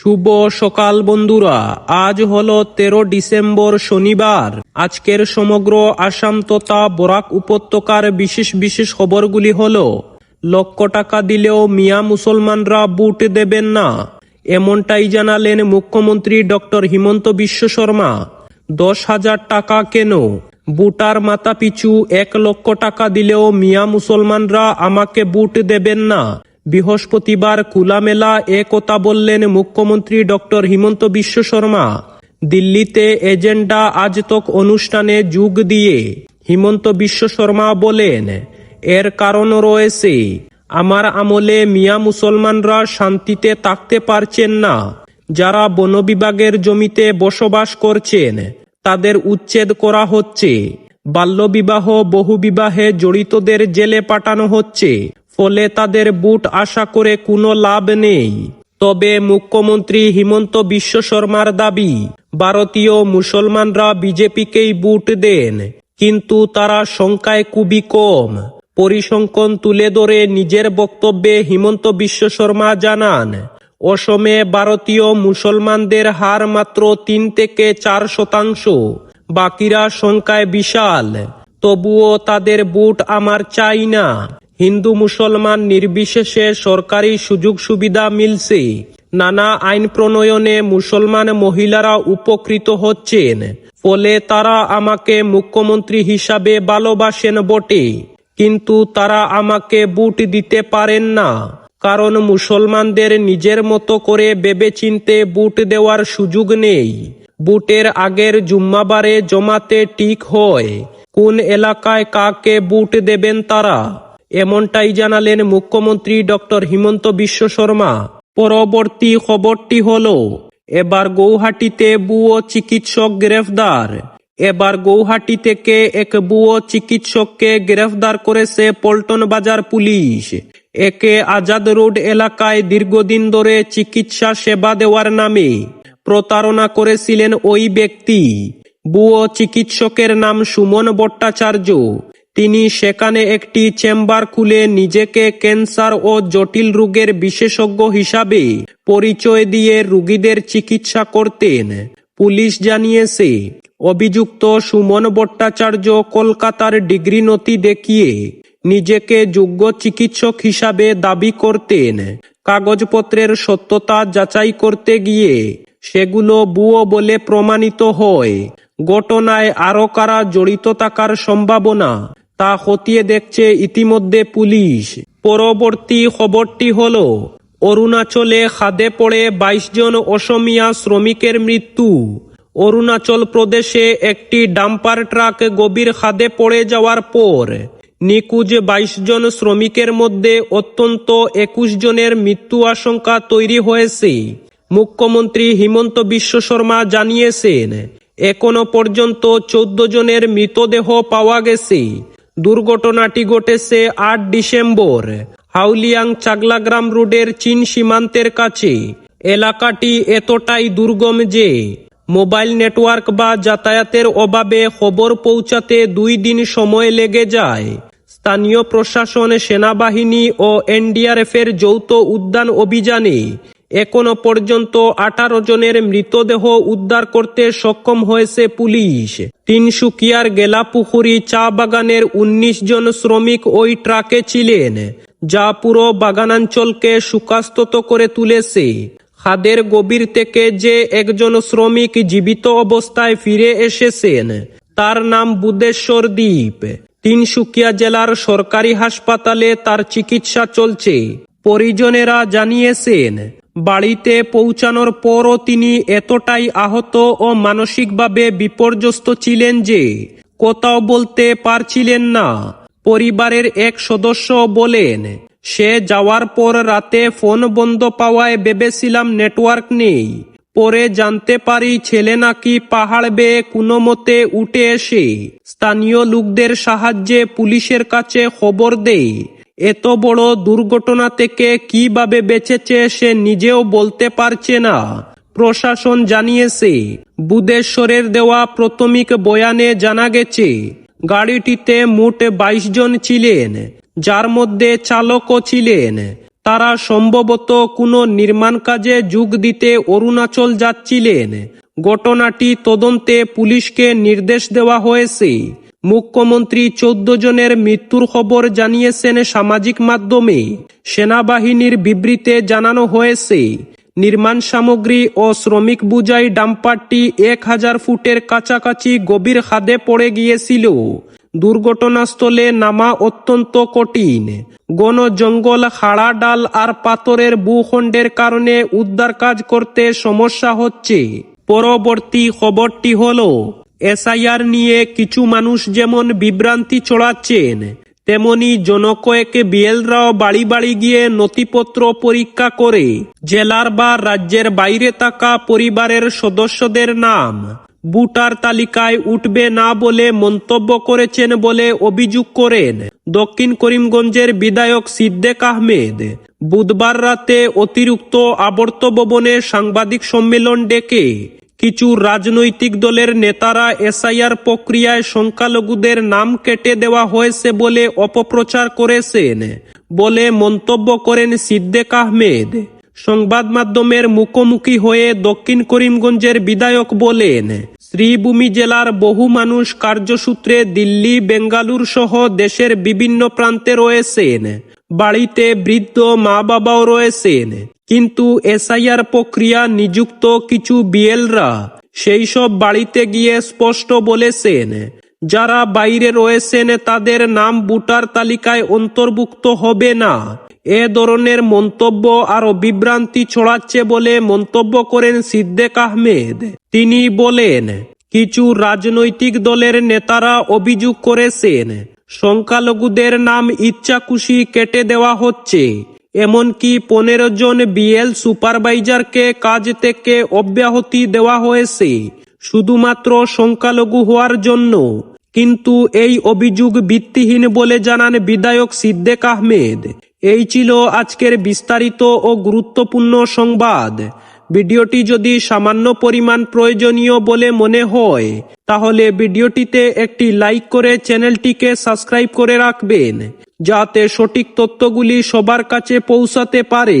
শুভ সকাল বন্ধুরা। আজ হলো তেরো ডিসেম্বর শনিবার। আজকের সমগ্র আসাম তথা বরাক উপত্যকার বিশেষ বিশেষ খবরগুলি হল, লক্ষ টাকা দিলেও মিয়া মুসলমানরা বুট দেবেন না, এমনটাই জানালেন মুখ্যমন্ত্রী ডক্টর হিমন্ত বিশ্ব শর্মা। দশ হাজার টাকা কেন? বুটার মাথা পিছু এক লক্ষ টাকা দিলেও মিয়া মুসলমানরা আমাকে বুট দেবেন না বৃহস্পতিবার কুলামেলা এ কথা বললেন মুখ্যমন্ত্রী ডক্টর হিমন্ত বিশ্ব শর্মা। দিল্লিতে এজেন্ডা আজ তক অনুষ্ঠানে যোগ দিয়ে হিমন্ত বিশ্ব শর্মা বলেন, এর কারণ রয়েছে, আমার আমলে মিয়া মুসলমানরা শান্তিতে থাকতে পারছেন না। যারা বন বিভাগের জমিতে বসবাস করছেন, তাদের উচ্ছেদ করা হচ্ছে। বাল্যবিবাহ বহু বিবাহে জড়িতদের জেলে পাঠানো হচ্ছে। ফলে তাদের বুট আশা করে কোনো লাভ নেই। তবে মুখ্যমন্ত্রী হিমন্ত বিশ্ব শর্মার দাবি, ভারতীয় মুসলমানরা বিজেপিকেই বুট দেন, কিন্তু তারা সংখ্যায় খুবই কম। পরিসংখ্যান তুলে ধরে নিজের বক্তব্যে হিমন্ত বিশ্ব শর্মা জানান, অসমে ভারতীয় মুসলমানদের হার মাত্র তিন থেকে চার শতাংশ, বাকিরা সংখ্যায় বিশাল। তবুও তাদের বুট আমার চাই না। হিন্দু মুসলমান নির্বিশেষে সরকারি সুযোগ সুবিধা মিলছে। নানা আইন প্রণয়নে মুসলমান মহিলারা উপকৃত হচ্ছেন। ফলে তারা আমাকে মুখ্যমন্ত্রী হিসাবে ভালোবাসেন বটে। কিন্তু তারা আমাকে বুট দিতে পারেন না। কারণ মুসলমানদের নিজের মতো করে ভেবেচিন্তে বুট দেওয়ার সুযোগ নেই। বুটের আগের জুম্মাবারে জমাতে ঠিক হয়। কোন এলাকায় কাকে বুট দেবেন তারা? এমনটাই জানালেন মুখ্যমন্ত্রী ডক্টর হিমন্ত বিশ্ব শর্মা। পরবর্তী খবরটি হল, এবার গৌহাটিতে বুয়ো চিকিৎসক গ্রেফতার। এবার গৌহাটি থেকে এক বুয়ো চিকিৎসককে গ্রেফতার করেছে পল্টন বাজার পুলিশ। একে আজাদ রোড এলাকায় দীর্ঘদিন ধরে চিকিৎসা সেবা দেওয়ার নামে প্রতারণা করেছিলেন ওই ব্যক্তি। বুয়ো চিকিৎসকের নাম সুমন ভট্টাচার্য। তিনি সেখানে একটি চেম্বার খুলে নিজেকে ক্যান্সার ও জটিল রোগের বিশেষজ্ঞ হিসাবে পরিচয় দিয়ে রোগীদের চিকিৎসা করতেন। পুলিশ জানিয়েছে, অভিযুক্ত সুমন ভট্টাচার্য কলকাতার ডিগ্রি নথি দেখিয়ে নিজেকে যোগ্য চিকিৎসক হিসাবে দাবি করতেন। কাগজপত্রের সত্যতা যাচাই করতে গিয়ে সেগুলো বুয়ো বলে প্রমাণিত হয়। ঘটনায় আরও কারা জড়িত থাকার সম্ভাবনা তা খতিয়ে দেখছে ইতিমধ্যে পুলিশ। পরবর্তী খবরটি হল, অরুণাচলে খাদে পড়ে বাইশ জন অসমিয়া শ্রমিকের মৃত্যু। অরুণাচল প্রদেশে একটি ডাম্পার ট্রাক গভীর খাদে পড়ে যাওয়ার পর নিকুজ বাইশ জন শ্রমিকের মধ্যে অত্যন্ত একুশ জনের মৃত্যু আশঙ্কা তৈরি হয়েছে। মুখ্যমন্ত্রী হিমন্ত বিশ্ব শর্মা জানিয়েছেন, এখনও পর্যন্ত চোদ্দ জনের মৃতদেহ পাওয়া গেছে। দুর্ঘটনাটি ঘটেছে আট ডিসেম্বর, হাউলিয়াং চাগলাগ্রাম রোডের চীন সীমান্তের কাছে। এলাকাটি এতটাই দুর্গম যে, মোবাইল নেটওয়ার্ক বা যাতায়াতের অভাবে খবর পৌঁছাতে দুই দিন সময় লেগে যায়। স্থানীয় প্রশাসন, সেনাবাহিনী ও এনডিআরএফ এর যৌথ উদ্যান অভিযানে এখনও পর্যন্ত আঠারো জনের মৃতদেহ উদ্ধার করতে সক্ষম হয়েছে পুলিশ। তিনসুকিয়ার গেলাপুকুরি চা বাগানের ১৯ জন শ্রমিক ওই ট্রাকে ছিলেন, যা পুরো বাগানাঞ্চলকে সুকাস্তত করে তুলেছে। খাদের গভীর থেকে যে একজন শ্রমিক জীবিত অবস্থায় ফিরে এসেছেন, তার নাম বুদেশ্বর দ্বীপ। তিনসুকিয়া জেলার সরকারি হাসপাতালে তার চিকিৎসা চলছে। পরিজনেরা জানিয়েছেন বাড়িতে পৌঁছানোর পরও তিনি এতটাই আহত ও মানসিকভাবে বিপর্যস্ত ছিলেন যে কোথাও বলতে পারছিলেন না। পরিবারের এক সদস্য বলেন, সে যাওয়ার পর রাতে ফোন বন্ধ পাওয়ায় ভেবেছিলাম নেটওয়ার্ক নেই। পরে জানতে পারি ছেলে নাকি পাহাড় বেয়ে কোনো মতে উঠে এসে স্থানীয় লোকদের সাহায্যে পুলিশের কাছে খবর দেয়। এত বড় দুর্ঘটনা থেকে কীভাবে বেঁচেছে সে নিজেও বলতে পারছে না। প্রশাসন জানিয়েছে, বুধেশ্বরের দেওয়া প্রাথমিক বয়ানে জানা গেছে, গাড়িটিতে মোট বাইশ জন ছিলেন, যার মধ্যে চালকও ছিলেন। তারা সম্ভবত কোনো নির্মাণ কাজে যোগ দিতে অরুণাচল যাচ্ছিলেন। ঘটনাটি তদন্তে পুলিশকে নির্দেশ দেওয়া হয়েছে। মুখ্যমন্ত্রী চোদ্দ জনের মৃত্যুর খবর জানিয়েছেন সামাজিক মাধ্যমে। সেনাবাহিনীর বিবৃতে জানানো হয়েছে, নির্মাণ সামগ্রী ও শ্রমিক বুঝাই ডাম্পারটি এক হাজার ফুটের কাছাকাছি গভীর খাদে পড়ে গিয়েছিল। দুর্ঘটনাস্থলে নামা অত্যন্ত কঠিন। গণ জঙ্গল হাড়া ডাল আর পাথরের ভূখণ্ডের কারণে উদ্ধার কাজ করতে সমস্যা হচ্ছে। পরবর্তী খবরটি হল এসআইআর নিয়ে কিছু মানুষ যেমন বিভ্রান্তি ছড়াচ্ছেন, তেমনি জনকয়েক বিএলরাও বাড়ি বাড়ি গিয়ে নথিপত্র পরীক্ষা করে জেলার বা রাজ্যের বাইরে থাকা পরিবারের সদস্যদের নাম ভোটার তালিকায় উঠবে না বলে মন্তব্য করেছেন বলে অভিযোগ করেন দক্ষিণ করিমগঞ্জের বিধায়ক সিদ্দেক আহমেদ। বুধবার রাতে অতিরিক্ত আবর্ত ভবনে সাংবাদিক সম্মেলন ডেকে কিছু রাজনৈতিক দলের নেতারা এসআইআর প্রক্রিয়ায় সংখ্যালঘুদের নাম কেটে দেওয়া হয়েছে বলে অপপ্রচার করেছেন বলে মন্তব্য করেন সিদ্দেক আহমেদ। সংবাদ মাধ্যমের মুখোমুখি হয়ে দক্ষিণ করিমগঞ্জের বিধায়ক বলেন, শ্রীভূমি জেলার বহু মানুষ কার্যসূত্রে দিল্লি, বেঙ্গালুর সহ দেশের বিভিন্ন প্রান্তে রয়েছেন। বাড়িতে বৃদ্ধ মা বাবাও রয়েছেন। কিন্তু এসআইআর প্রক্রিয়া নিযুক্ত কিছু বিএলরা সেই সব বাড়িতে গিয়ে স্পষ্ট বলেছেন, যারা বাইরে রয়েছেন তাদের নাম ভোটার তালিকায় অন্তর্ভুক্ত হবে না। এ ধরনের মন্তব্য আরও বিভ্রান্তি ছড়াচ্ছে বলে মন্তব্য করেন সিদ্দেক আহমেদ। তিনি বলেন, কিছু রাজনৈতিক দলের নেতারা অভিযোগ করেছেন, সংখ্যালঘুদের নাম ইচ্ছা খুশি কেটে দেওয়া হচ্ছে। এমনকি পনেরো জন বিএল সুপারভাইজারকে কাজ থেকে অব্যাহতি দেওয়া হয়েছে, শুধুমাত্র সংখ্যালঘু হওয়ার জন্য। কিন্তু এই অভিযোগ ভিত্তিহীন বলে জানান বিধায়ক সিদ্দেক আহমেদ। এই ছিল আজকের বিস্তারিত ও গুরুত্বপূর্ণ সংবাদ। ভিডিওটি যদি সামান্য পরিমাণ প্রয়োজনীয় বলে মনে হয়, তাহলে ভিডিওটিতে একটি লাইক করে চ্যানেলটিকে সাবস্ক্রাইব করে রাখবেন। যাতে সঠিক তথ্যগুলি সবার কাছে পৌঁছাতে পারে।